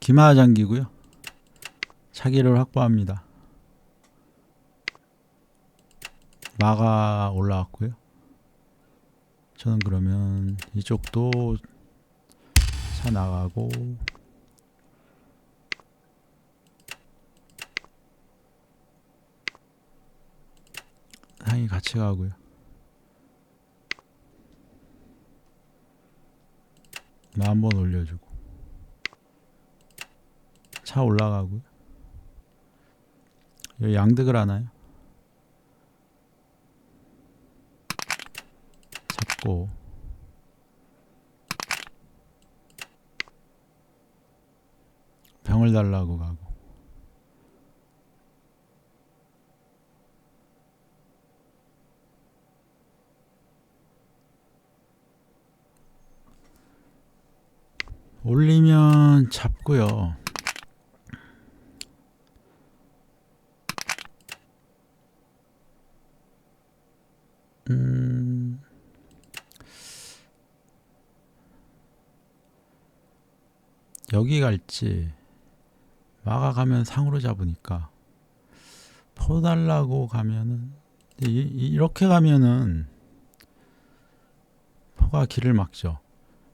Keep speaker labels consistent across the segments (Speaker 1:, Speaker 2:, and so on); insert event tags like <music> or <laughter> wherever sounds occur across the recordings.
Speaker 1: 기마장기고요. 차기를 확보합니다. 마가 올라왔고요. 저는 그러면 이쪽도 차 나가고 상이 같이 가고요. 나 한번 올려주고 차 올라가고요. 여기 양득을 하나요? 잡고 병을 달라고 가고 올리면 잡고요. 여기 갈지 마가 가면 상으로 잡으니까 포 달라고 가면은 이, 이- 이렇게 가면은 포가 길을 막죠.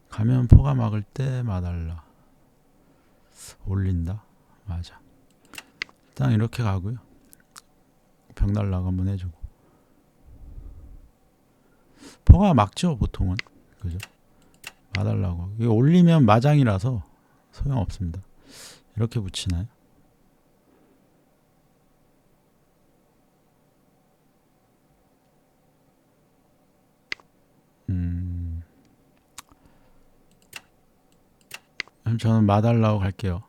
Speaker 1: 가면 포가 막을 때 마달라 올린다. 맞아. 일단 이렇게 가고요. 병 달라고 한번 해주고. 포가 막죠 보통은. 그죠? 마달라고. 이거 올리면 마장이라서 소용없습니다 이렇게 붙이나요 음 저는 마달라고 갈게요.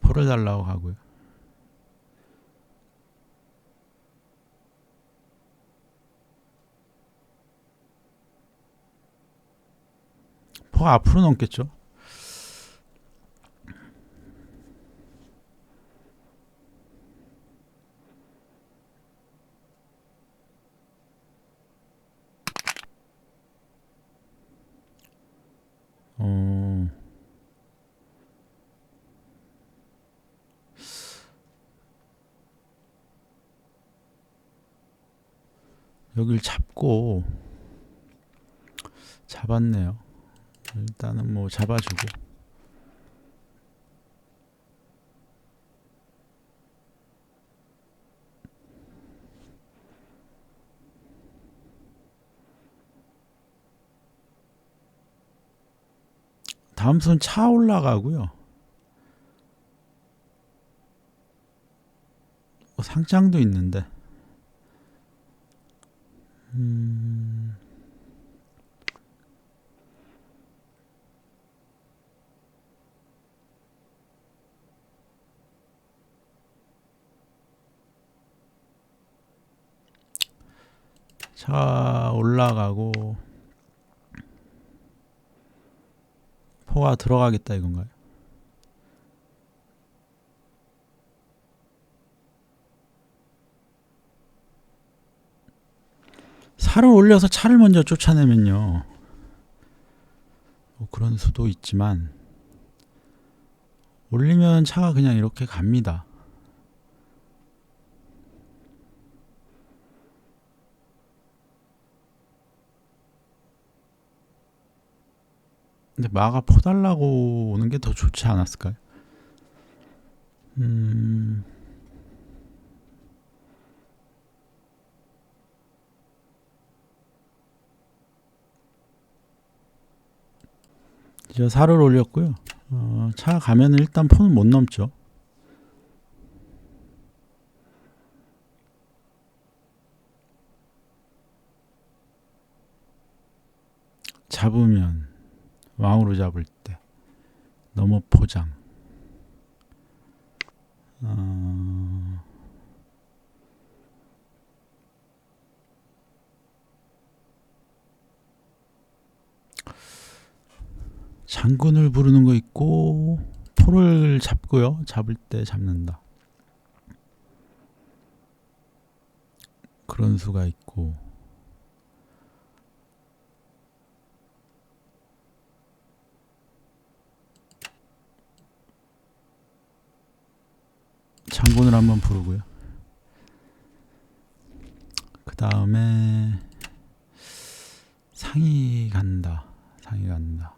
Speaker 1: 포를 달라고 가고요. 포가 앞으로 넘겠죠? 어. 여길 잡고 잡았네요. 일단은 뭐 잡아주고 다음 순차 올라가고요. 뭐 상장도 있는데. 음. 차 올라가고 포가 들어가겠다 이건가요? 살을 올려서 차를 먼저 쫓아내면요. 뭐 그런 수도 있지만 올리면 차가 그냥 이렇게 갑니다. 근데 마가 퍼달라고 오는 게 더 좋지 않았을까요? 음, 이제 살을 올렸고요. 어, 차 가면은 일단 포는 못 넘죠. 잡으면 왕으로 잡을 때 너무 포장. 어, 장군을 부르는 거 있고 포를 잡고요. 잡을 때 잡는다. 그런 수가 있고 장군을 한번 부르고요. 그 다음에 상이 간다. 상이 간다.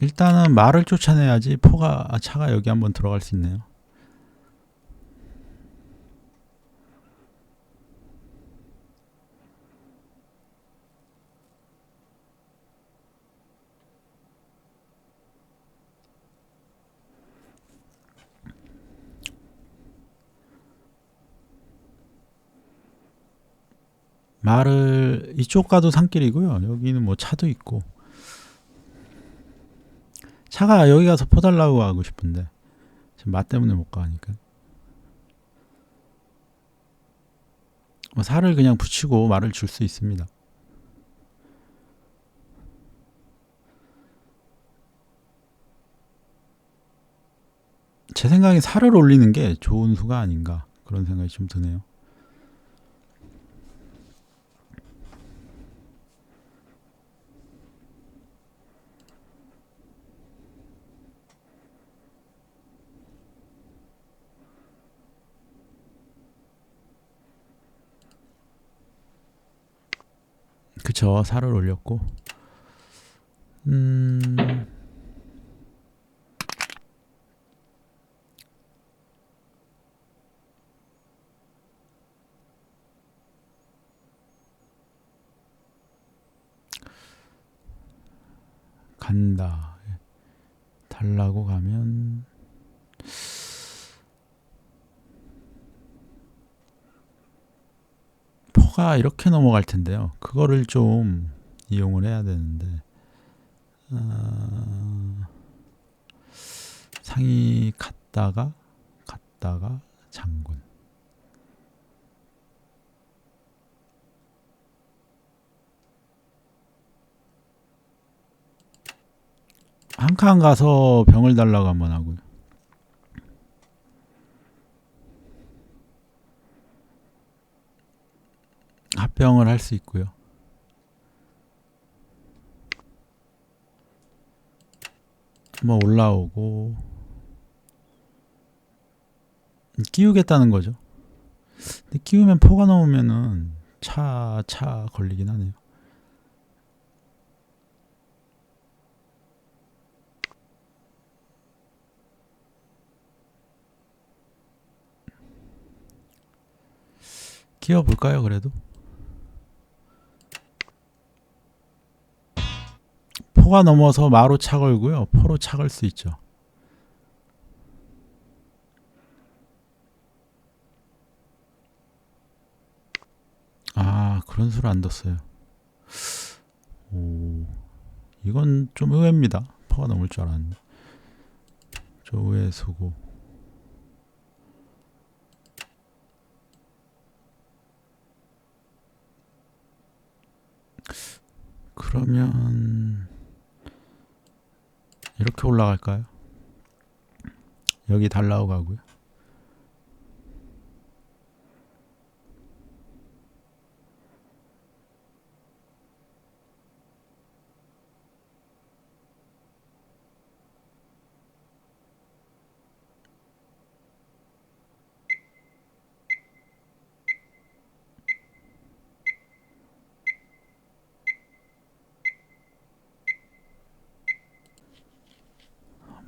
Speaker 1: 일단은 말을 쫓아내야지 포가 아, 차가 여기 한번 들어갈 수 있네요. 말을 이쪽 가도 산길이고요. 여기는 뭐 차도 있고 차가 여기 가서 포달라고 하고 싶은데 지금 맛 때문에 못 가니까 뭐 살을 그냥 붙이고 말을 줄 수 있습니다. 제 생각에 살을 올리는 게 좋은 수가 아닌가 그런 생각이 좀 드네요. 그쵸 살을 올렸고 음 간다. 달라고 가면 포가 이렇게 넘어갈 텐데요. 그거를 좀 이용을 해야 되는데 아, 상이 갔다가 갔다가 장군 한 칸 가서 병을 달라고 한번 하고요. 합병을 할 수 있고요. 한번 올라오고 끼우겠다는 거죠. 근데 끼우면 포가 넘으면은 차, 차 걸리긴 하네요. 끼워볼까요, 그래도? 포가 넘어서 마로 차 걸고요. 포로 차 걸 수 있죠. 아, 그런 수를 안 뒀어요. 오, 이건 좀 의외입니다. 포가 넘을 줄 알았는데. 저 의외 수고. 그러면 이렇게 올라갈까요? 여기 달라고 가고요.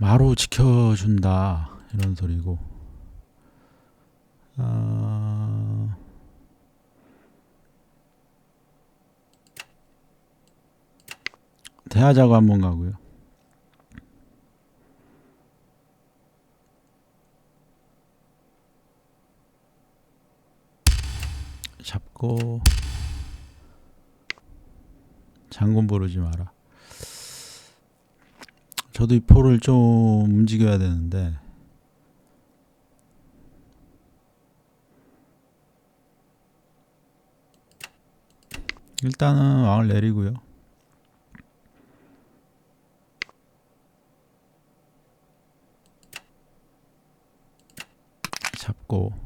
Speaker 1: 마로 지켜준다 이런 소리고 아... 대하자고 한번 가고요. 잡고 장군 부르지 마라. 저도 이 포를 좀 움직여야 되는데 일단은 왕을 내리고요. 잡고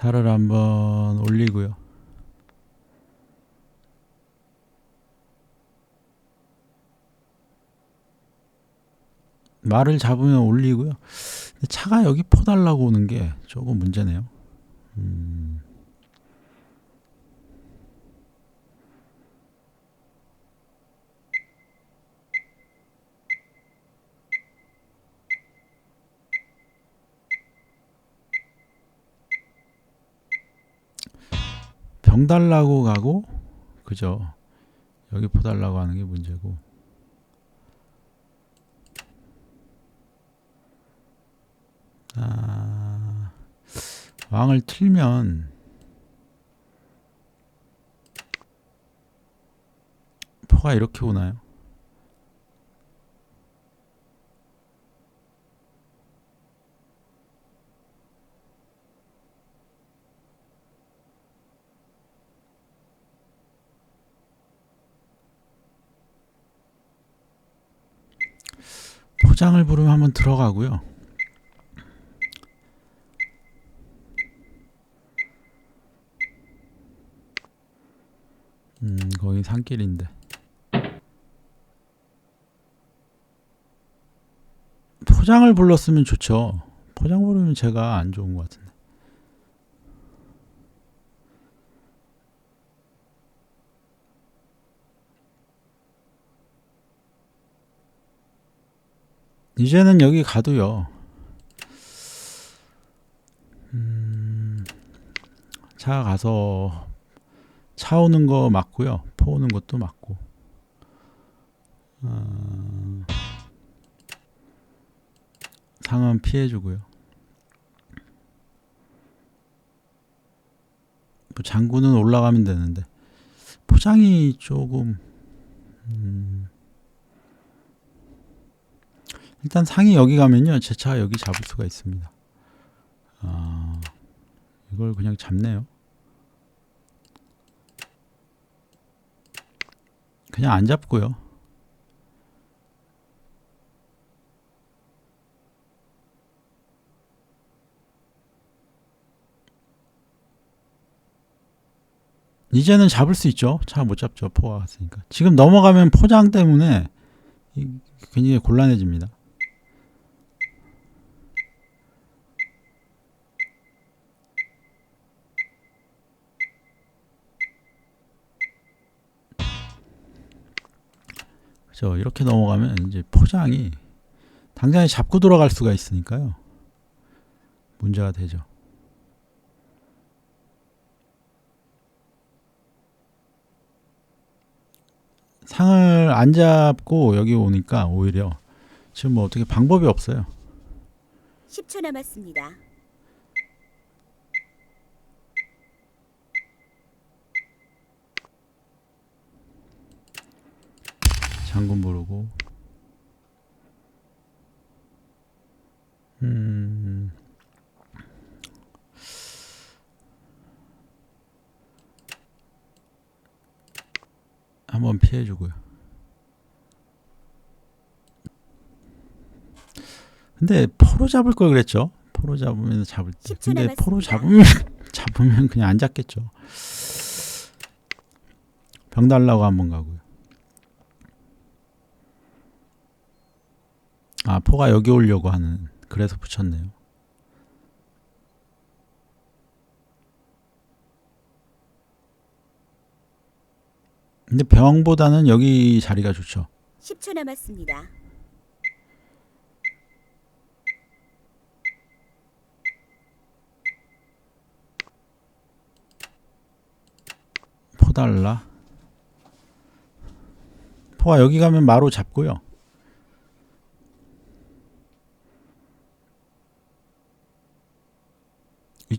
Speaker 1: 살을 한번 올리고요. 말을 잡으면 올리고요. 차가 여기 퍼달라고 오는 게 조금 문제네요. 음. 병 달라고 가고 그죠 여기 퍼달라고 하는 게 문제고 아, 왕을 틀면 포가 이렇게 오나요? 포장을 부르면 한번 들어가고요. 음, 거기 산길인데. 포장을 불렀으면 좋죠. 포장 부르면 제가 안 좋은 것 같은데. 이제는 여기 가도요. 음, 차 가서 차 오는 거 맞고요. 포 오는 것도 맞고. 어, 상은 피해주고요. 뭐 장구는 올라가면 되는데 포장이 조금 음, 일단 상이 여기 가면요 제 차 여기 잡을 수가 있습니다. 아, 이걸 그냥 잡네요. 그냥 안 잡고요. 이제는 잡을 수 있죠. 차 못 잡죠. 포가 갔으니까. 지금 넘어가면 포장 때문에 이- 굉장히 곤란해집니다. 그죠. 이렇게 넘어가면 이제 포장이 당장에 잡고 들어갈 수가 있으니까요. 문제가 되죠. 상을 안 잡고 여기 오니까 오히려 지금 뭐 어떻게 방법이 없어요.
Speaker 2: 10초 남았습니다.
Speaker 1: 장군 부르고 음 한번 피해주고요. 근데 포로 잡을 걸 그랬죠. 포로 잡으면 잡을 때.
Speaker 2: 10초
Speaker 1: 근데 포로. 잡으면 <laughs> 잡으면 그냥 안 잡겠죠. 병 달라고 한번 가고요. 아 포가 여기 오려고 하는 그래서 붙였네요. 근데 병보다는 여기 자리가 좋죠.
Speaker 2: 10초 남았습니다.
Speaker 1: 포달라. 포가 여기 가면 마로 잡고요.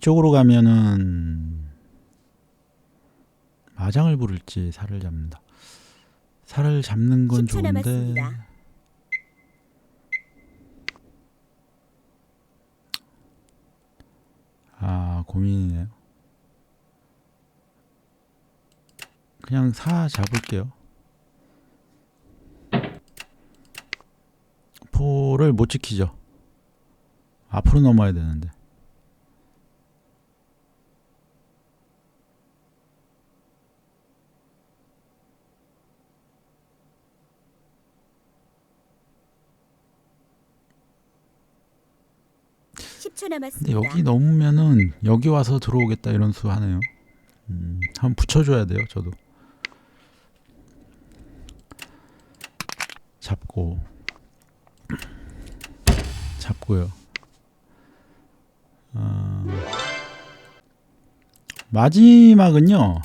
Speaker 1: 이쪽으로 가면은 마장을 부를지 살을 잡는다. 살을 잡는 건
Speaker 2: 10초
Speaker 1: 좋은데
Speaker 2: 남았습니다.
Speaker 1: 아 고민이네요. 그냥 사 잡을게요. 포를 못 지키죠. 앞으로 넘어야 되는데.
Speaker 2: 십초
Speaker 1: 근데
Speaker 2: 남았습니다.
Speaker 1: 여기 넘으면은 여기 와서 들어오겠다 이런 수 하네요. 음, 한번 붙여줘야 돼요, 저도. 잡고 잡고요. 아, 마지막은요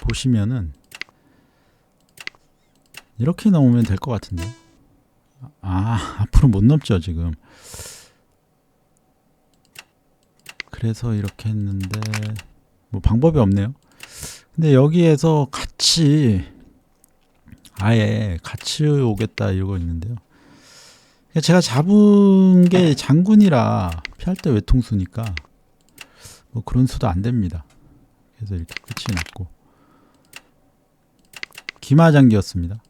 Speaker 1: 보시면은 이렇게 넘으면 될 것 같은데. 아 <laughs> 앞으로 못 넘죠 지금. 그래서 이렇게 했는데 뭐 방법이 없네요. 근데 여기에서 같이 아예 같이 오겠다 이러고 있는데요. 그러니까 제가 잡은 게 장군이라 피할 때 외통수니까 뭐 그런 수도 안 됩니다. 그래서 이렇게 끝이 났고 기마장기였습니다.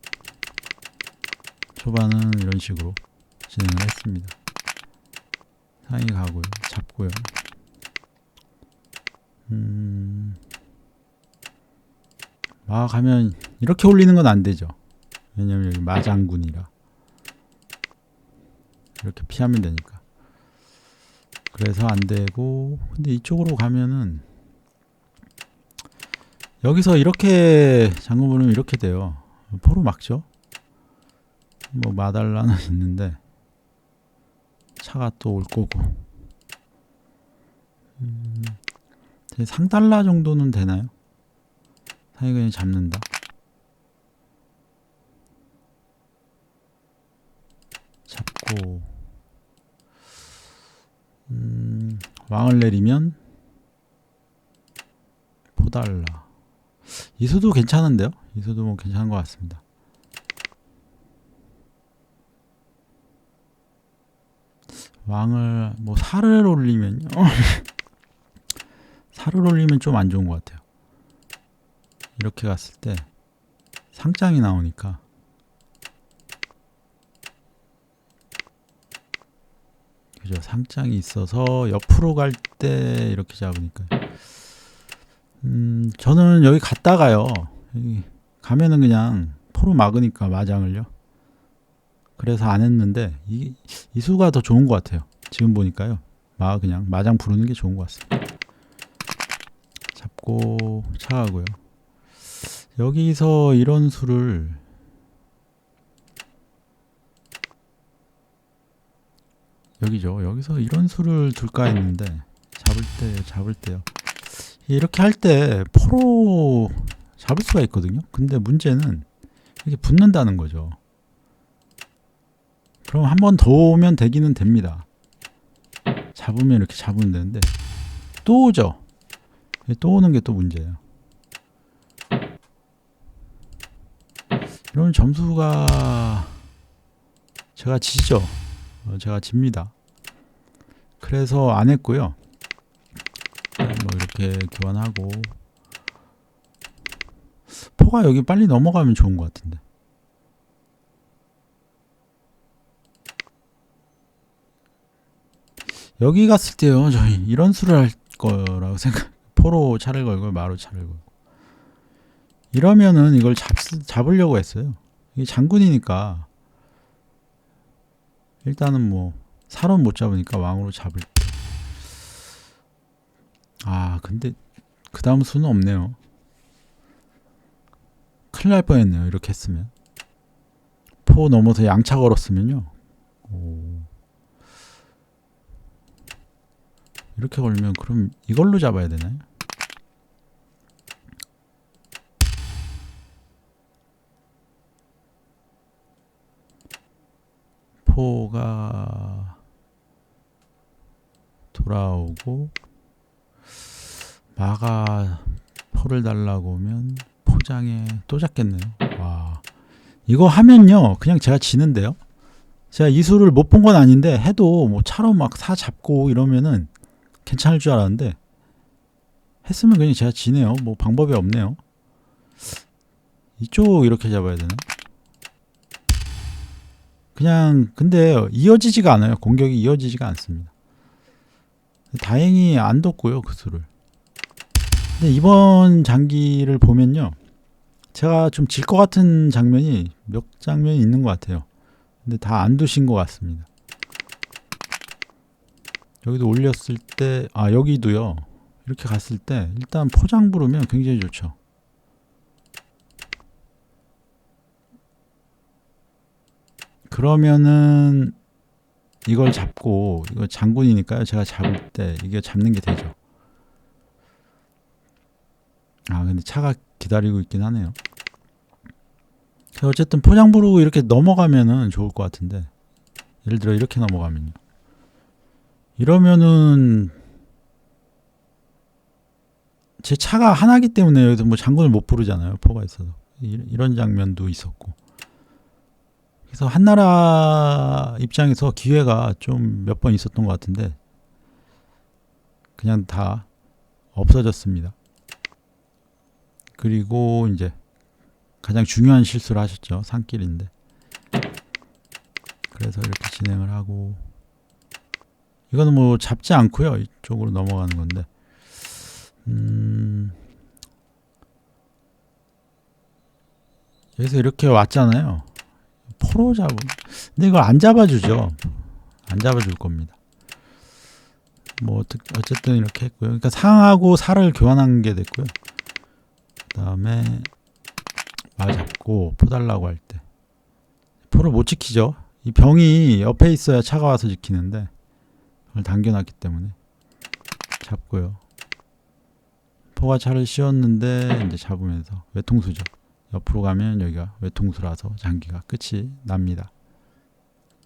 Speaker 1: 초반은 이런 식으로 진행을 했습니다. 상이 가고요, 잡고요. 음, 마 가면 이렇게 올리는 건 안 되죠. 왜냐면 여기 마장군이라 이렇게 피하면 되니까. 그래서 안 되고 근데 이쪽으로 가면은 여기서 이렇게 장군 보면 이렇게 돼요. 포로 막죠. 뭐 마달라는 <laughs> 있는데 차가 또 올 거고. 음, 제 상달러 정도는 되나요? 상이 그냥 잡는다. 잡고 음, 왕을 내리면 포달라. 이수도 괜찮은데요? 이수도 뭐 괜찮은 것 같습니다. 왕을 뭐 살을 올리면요. <laughs> 살을 올리면 좀 안 좋은 것 같아요. 이렇게 갔을 때 상장이 나오니까. 그죠? 상장이 있어서 옆으로 갈 때 이렇게 잡으니까. 음 저는 여기 갔다가요. 여기 가면은 그냥 포로 막으니까 마장을요. 그래서 안 했는데 이, 이 수가 더 좋은 것 같아요. 지금 보니까요. 마 그냥 마장 부르는 게 좋은 것 같습니다 잡고 차가고요 여기서 이런 수를 여기죠. 여기서 이런 수를 둘까 했는데 잡을 때 잡을 때요. 이렇게 할 때 포로 잡을 수가 있거든요. 근데 문제는 이렇게 붙는다는 거죠. 그럼 한 번 더 오면 되기는 됩니다. 잡으면 이렇게 잡으면 되는데 또 오죠. 또 오는 게 또 문제예요. 이런 점수가 제가 지죠. 어, 제가 집니다. 그래서 안 했고요. 뭐 이렇게 교환하고 포가 여기 빨리 넘어가면 좋은 것 같은데. 여기 갔을 때요, 저희 이런 수를 할 거라고 생각. 포로 차를 걸고 마로 차를 걸고. 이러면은 이걸 잡 잡으려고 했어요. 이게 장군이니까 일단은 뭐 사론 못 잡으니까 왕으로 잡을 때. 아 근데 그 다음 수는 없네요. 큰일 날 뻔했네요. 이렇게 했으면 포 넘어서 양차 걸었으면요. 오. 이렇게 걸면 그럼 이걸로 잡아야 되나요? 포가 돌아오고 마가 포를 달라고 오면 포장에 또 잡겠네요. 와 이거 하면요 그냥 제가 지는데요. 제가 이 수를 못 본 건 아닌데 해도 뭐 차로 막 사 잡고 이러면은 괜찮을 줄 알았는데 했으면 그냥 제가 지네요. 뭐 방법이 없네요. 이쪽 이렇게 잡아야 되나? 그냥 근데 이어지지가 않아요. 공격이 이어지지가 않습니다. 다행히 안 뒀고요 그 수를. 근데 이번 장기를 보면요, 제가 좀 질 것 같은 장면이 몇 장면이 있는 것 같아요. 근데 다 안 두신 것 같습니다. 여기도 올렸을 때, 아 여기도요. 이렇게 갔을 때 일단 포장 부르면 굉장히 좋죠. 그러면은 이걸 잡고 이거 장군이니까요. 제가 잡을 때 이게 잡는 게 되죠. 아 근데 차가 기다리고 있긴 하네요. 어쨌든 포장 부르고 이렇게 넘어가면은 좋을 것 같은데 예를 들어 이렇게 넘어가면요. 이러면은 제 차가 하나기 때문에 여기서 뭐 장군을 못 부르잖아요. 포가 있어서 이- 이런 장면도 있었고. 그래서 한나라 입장에서 기회가 좀 몇 번 있었던 것 같은데 그냥 다 없어졌습니다. 그리고 이제 가장 중요한 실수를 하셨죠. 산길인데. 그래서 이렇게 진행을 하고 이거는 뭐 잡지 않고요. 이쪽으로 넘어가는 건데. 음. 여기서 이렇게 왔잖아요. 포로 잡음. 근데 이걸 안 잡아주죠. 안 잡아줄 겁니다. 뭐 어쨌든 이렇게 했고요. 그러니까 상하고 살을 교환한 게 됐고요. 그다음에 말 잡고 포 달라고 할 때 포를 못 지키죠. 이 병이 옆에 있어야 차가 와서 지키는데 그걸 당겨놨기 때문에 잡고요. 포가 차를 씌웠는데 이제 잡으면서 외통수죠. 옆으로 가면 여기가 외통수라서 장기가 끝이 납니다.